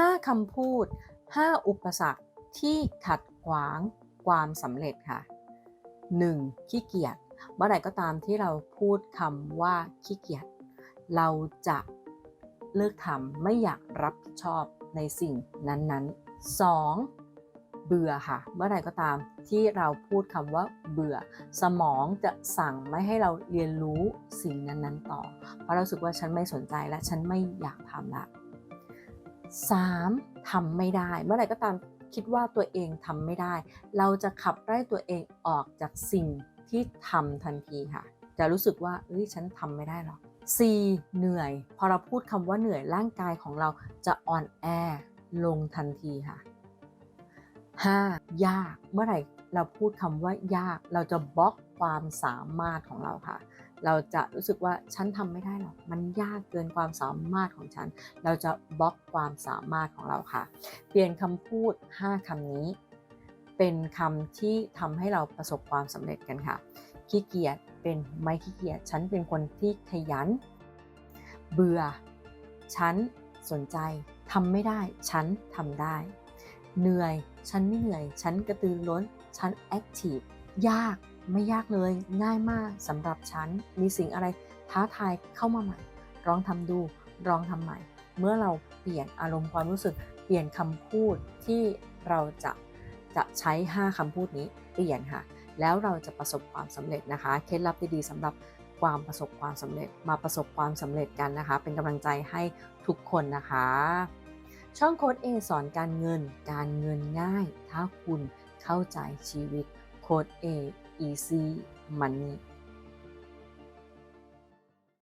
5 คำพูด 5 อุปสรรคที่ขัดขวางความสำเร็จค่ะ 1. ขี้เกียจ เมื่อไหร่ก็ตามที่เราพูดคำว่าขี้เกียจ เราจะเลิกทำไม่อยากรับผิดชอบในสิ่งนั้นๆ 2. เบื่อค่ะ เมื่อไหร่ก็ตามที่เราพูดคำว่าเบื่อ สมองจะสั่งไม่ให้เราเรียนรู้สิ่งนั้นๆต่อ เพราะเราสึกว่าฉันไม่สนใจและฉันไม่อยากทำละ 3. ทำไม่ได้ เมื่อไหร่ก็ตามคิดว่าตัวเองทำไม่ได้ เราจะขับไล่ตัวเองออกจากสิ่งที่ทำทันทีค่ะ จะรู้สึกว่าเอ้ยฉันทำไม่ได้หรอก 4. เหนื่อย พอเราพูดคำว่าเหนื่อยร่างกายของเราจะอ่อนแอลงทันทีค่ะ 5. ยาก เมื่อไหร่เราพูดคำว่ายาก เราจะบล็อกความสามารถของเราค่ะ เราจะรู้สึกว่าฉันทำไม่ได้หรอก มันยากเกินความสามารถของฉัน เราจะบล็อกความสามารถของเราค่ะ เปลี่ยนคำพูด 5คำนี้ เป็นคำที่ทำให้เราประสบความสำเร็จกันค่ะ ขี้เกียจเป็นไม่ขี้เกียจ ฉันเป็นคนที่ขยัน เบื่อ ฉันสนใจทำไม่ได้ ฉันทำได้ เหนื่อย ฉันไม่เหนื่อย ฉันกระตือรือร้น ฉันแอคทีฟ ยาก ไม่ยากเลยง่ายมากสำหรับฉัน มีสิ่งอะไรท้าทายเข้ามาใหม่ลองทำดูลองทำใหม่ เมื่อเราเปลี่ยนอารมณ์ความรู้สึก เปลี่ยนคำพูดที่เราจะจะใช้ 5คำพูดนี้เปลี่ยนค่ะ แล้วเราจะประสบความสำเร็จนะคะ เคล็ดลับดีๆสำหรับความประสบความสำเร็จ มาประสบความสำเร็จกันนะคะ เป็นกำลังใจให้ทุกคนนะคะ ช่องโค้ด A สอนการเงิน การเงินง่าย ถ้าคุณเข้าใจชีวิตโค้ด A easy money